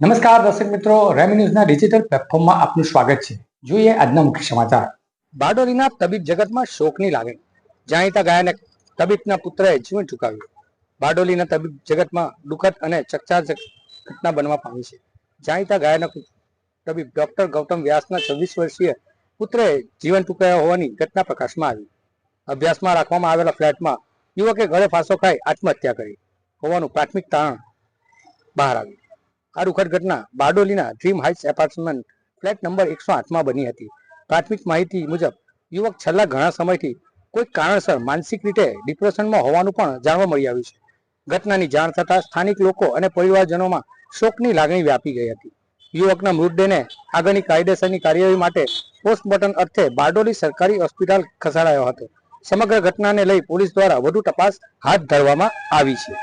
નમસ્કાર દર્શક મિત્રો, રેમી ન્યૂઝના ડિજિટલ પ્લેટફોર્મમાં આપનું સ્વાગત છે. જોઈએ આજના મુખ્ય સમાચાર. બારડોલીના તબીબ જગતમાં શોકની લાગણી. જાણીતા ગાયક તબીબના પુત્રએ જીવન ચૂકાવ્યું. બારડોલીના તબીબ જગતમાં દુઃખદ અને ચકચાર ઘટના બનવા પામી છે. જાણીતા ગાયક તબીબ ડોક્ટર ગૌતમ વ્યાસના છવ્વીસ વર્ષીય પુત્રએ જીવન ચૂકાયા હોવાની ઘટના પ્રકાશમાં આવી. અભ્યાસમાં રાખવામાં આવેલા ફ્લેટમાં યુવકે ગળે ફાંસો ખાઈ આત્મહત્યા કરી. હોવાનું પ્રાથમિક તારણ બહાર આવ્યું. આ દુઃખદ બારડોલીના dream heights apartment flat number એકસો આઠમાં બની હતી. પ્રાથમિક માહિતી મુજબ, યુવક છેલ્લા ઘણા સમયથી કોઈ કારણસર માનસિક રીતે ડિપ્રેશનમાં હોવાનું પણ જાણવા મળી આવ્યું છે. ઘટનાની જાણ થતાં સ્થાનિક લોકો અને પરિવારજનોમાં શોકની લાગણી વ્યાપી ગઈ હતી. યુવકના મૃતદેહને આગળની કાયદેસરની કાર્યવાહી માટે પોસ્ટમોર્ટમ અર્થે બારડોલી સરકારી હોસ્પિટલ ખસેડાયો હતો. સમગ્ર ઘટનાને લઈ પોલીસ દ્વારા વધુ તપાસ હાથ ધરવામાં આવી છે.